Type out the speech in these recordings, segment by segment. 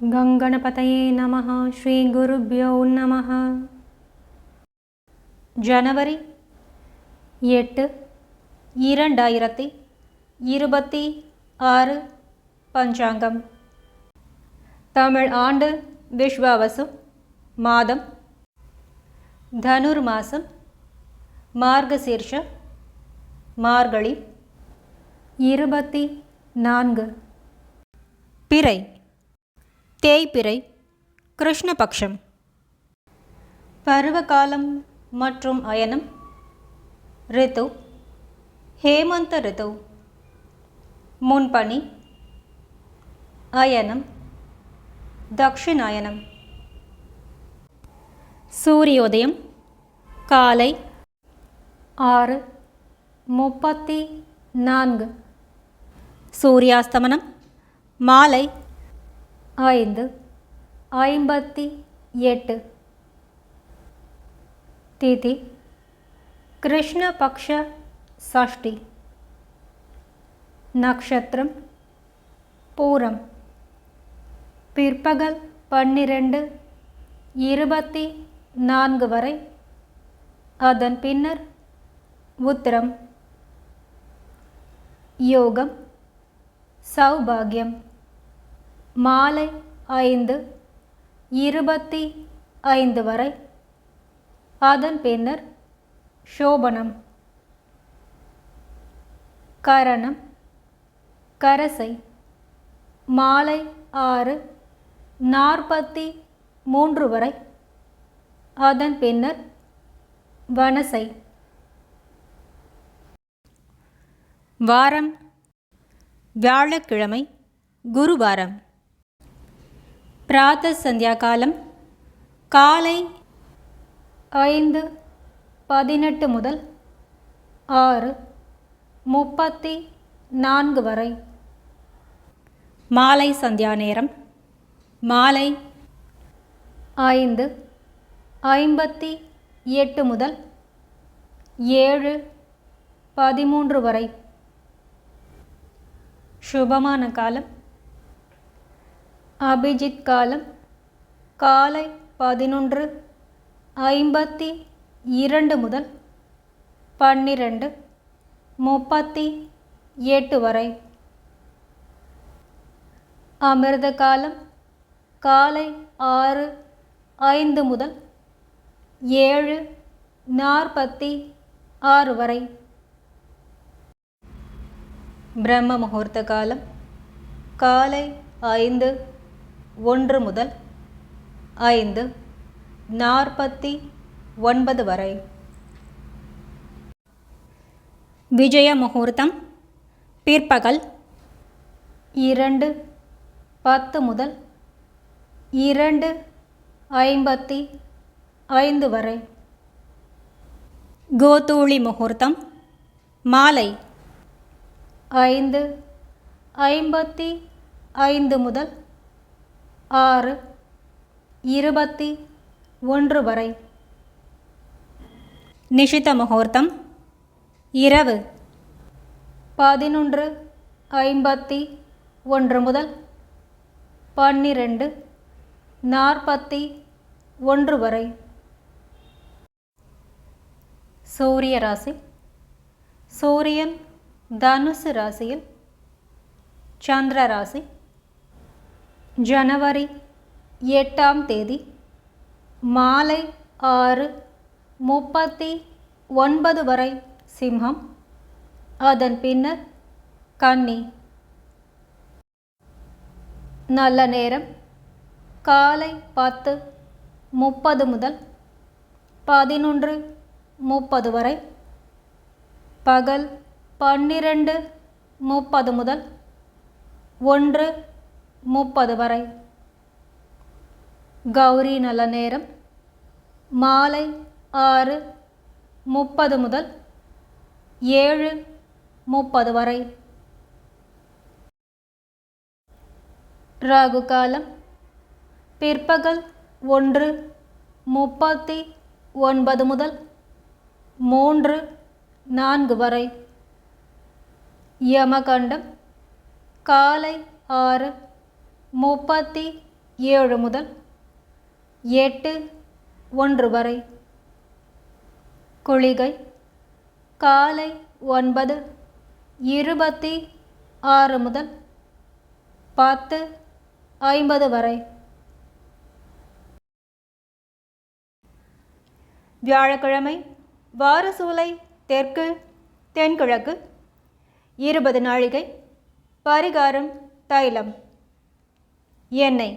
கங்கணபதையே நம ஸ்ரீ குருபியோ நம ஜனவரி எட்டு இரண்டாயிரத்தி இருபத்தி ஆறு பஞ்சாங்கம் தமிழ் ஆண்டு விஸ்வாவசு மாதம் தனுர் மாதம் மார்கசீர்ஷ மார்கழி இருபத்தி நான்கு பிறை தேய்பிறை கிருஷ்ணபக்ஷம். பருவகாலம் மற்றும் அயனம் ரித்து ஹேமந்த ரித்து. முன்பனி அயனம் தக்ஷிணாயனம். சூரியோதயம் காலை ஆறு முப்பத்தி நான்கு. சூரியாஸ்தமனம் மாலை ஐந்து ஐம்பத்தி எட்டு. திதி கிருஷ்ணபக்ஷ சஷ்டி. நக்ஷத்திரம் பூரம். பிற்பகல் பன்னிரண்டு இருபத்தி நான்கு வரை. அதன் பின்னர் உத்திரம். யோகம் சௌபாகியம். மாலை ஐந்து இருபத்தி ஐந்து வரை. அதன் பின்னர் சோபனம். கரணம். கரசை. மாலை ஆறு நாற்பத்தி மூன்று வரை. அதன் பின்னர் வனசை. வாரம். வியாழக்கிழமை குருவாரம். பிராத்த சந்தியா காலம் காலை ஐந்து பதினெட்டு முதல் ஆறு முப்பத்தி நான்கு வரை. மாலை சந்தியா நேரம் மாலை ஐந்து ஐம்பத்தி எட்டு முதல் ஏழு பதிமூன்று வரை. சுபமான காலம் அபிஜித் காலம் காலை பதினொன்று ஐம்பத்தி இரண்டு முதல் பன்னிரண்டு முப்பத்தி எட்டு வரை. அமிர்த காலம் காலை ஆறு ஐந்து முதல் ஏழு நாற்பத்தி ஆறு வரை. பிரம்ம முகூர்த்த காலம் காலை ஐந்து ஒன்று முதல் ஐந்து நாற்பத்தி ஒன்பது வரை. விஜய முகூர்த்தம் பிற்பகல் இரண்டு பத்து முதல் இரண்டு ஐம்பத்தி ஐந்து வரை. கோதூளி முகூர்த்தம் மாலை ஐந்து ஐம்பத்தி ஐந்து முதல் ஆறு இருபத்தி ஒன்று வரை. நிஷித முகூர்த்தம் இரவு பதினொன்று ஐம்பத்தி ஒன்று முதல் பன்னிரண்டு நாற்பத்தி ஒன்று வரை. சூரிய ராசி சூரியன் தனுசு ராசியில் சந்திர ராசி ஜனவரி எட்டாம் தேதி மாலை ஆறு முப்பத்தி ஒன்பது வரை சிம்ஹம். அதன் பின்னர் கன்னி. நல்ல நேரம். காலை பத்து முப்பது முதல் பதினொன்று முப்பது வரை. பகல் பன்னிரண்டு முப்பது முதல் ஒன்று முப்பது வரை. கௌரி நல்ல நேரம். மாலை ஆறு முப்பது முதல் ஏழு முப்பது வரை. ராகு காலம். பிற்பகல் ஒன்று முப்பத்தி ஒன்பது முதல் மூன்று நான்கு வரை. யமகண்டம். காலை ஆறு முப்பத்தி ஏழு முதல் எட்டு ஒன்று வரை. குளிகை காலை ஒன்பது இருபத்தி ஆறு முதல் பத்து ஐம்பது வரை. வியாழக்கிழமை வாரசூலை தெற்கு தென்கிழக்கு இருபது நாழிகை பரிகாரம் தைலம். என்னை.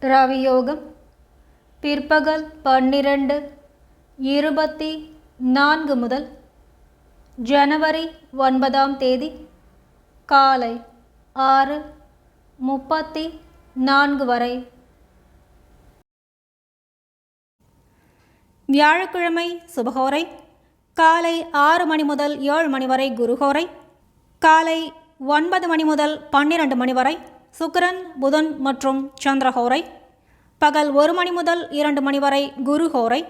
ரவியோகம் பிற்பகல் பன்னிரண்டு இருபத்தி நான்கு முதல் ஜனவரி ஒன்பதாம் தேதி காலை ஆறு முப்பத்தி நான்கு வரை. வியாழக்கிழமை சுபகோரை காலை ஆறு மணி முதல் ஏழு மணி வரை குருகோரை காலை ஒன்பது மணி முதல் பன்னிரண்டு மணி வரை சுக்கரன் புதன் மற்றும் சந்திரஹோரை பகல் ஒரு மணி முதல் இரண்டு மணி வரை குருஹோரை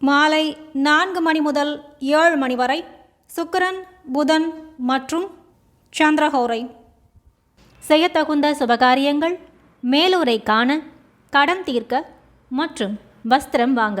மாலை நான்கு மணி முதல் ஏழு மணி வரை சுக்கரன் புதன் மற்றும் சந்திரஹோரை செய்யத்தகுந்த சுபகாரியங்கள் மேலூரை காண கடன் தீர்க்க மற்றும் வஸ்திரம் வாங்க.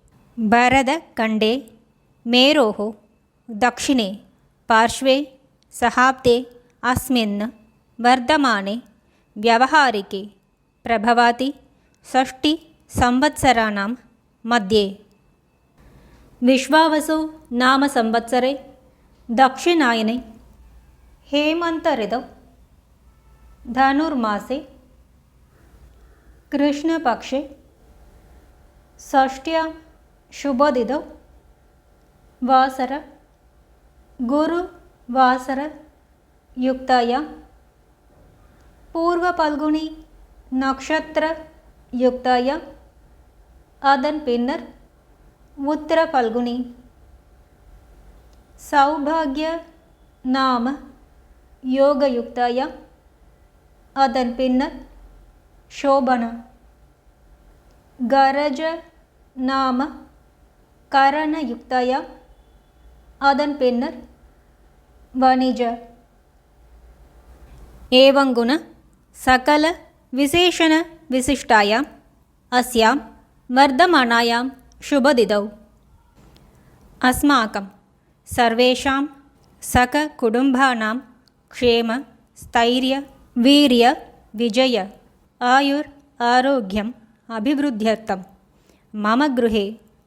भारतवर्षे भरतखण्डे मेरोः दक्षिणे पार्श्वे सहाब्दे अस्मिन् वर्धमाने व्यवहारिके प्रभवति षष्टिसंवत्सराणां मध्ये विश्वावसु नाम संवत्सरे दक्षिणायने हेमन्तऋतौ धनुर्मासे कृष्णपक्षे षष्ट्यां ಶುಭದಿದು ವಾಸರ ಗುರು ವಾಸರ ಯುಕ್ತಾಯ ಪೂರ್ವ ಪಲ್ಗುಣಿ ನಕ್ಷತ್ರ ಯುಕ್ತಾಯ அதன் பின்னர் உத்திர பல்குனி சௌபாகிய நாம யோகயுக்தாய அதன் பின்னர் ಶೋಭನ ಗರಜ ನಾಮ கரணயுக்தய அதன் பின்னர் வணிஜ ஏவங்குண சகல விசேஷண விசிஷ்டாயாம் அஸ்யாம் वर्धमानायां शुभदिदौ अस्माकं सर्वेषां सककुटुम्बानां क्षेम स्थैर्य वीर्य विजय आयुर् आरोग्यम् अभिवृद्ध्यर्थं मम गृहे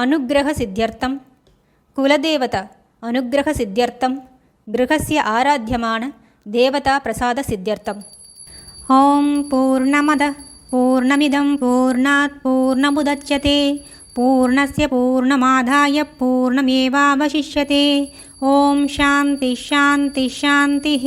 अनुग्रहसिद्ध्यर्थं। कुलदेवता, अनुग्रहसिद्ध्यर्थं। गृहस्य आराध्यमान देवताप्रसादसिद्ध्यर्थम् ॐ पूर्णमदः, पूर्णमिदं, पूर्णात् पूर्णमुदच्यते। पूर्णस्य पूर्णमादाय पूर्णमेवावशिष्यते। ॐ शान्तिः शान्तिः शान्तिः।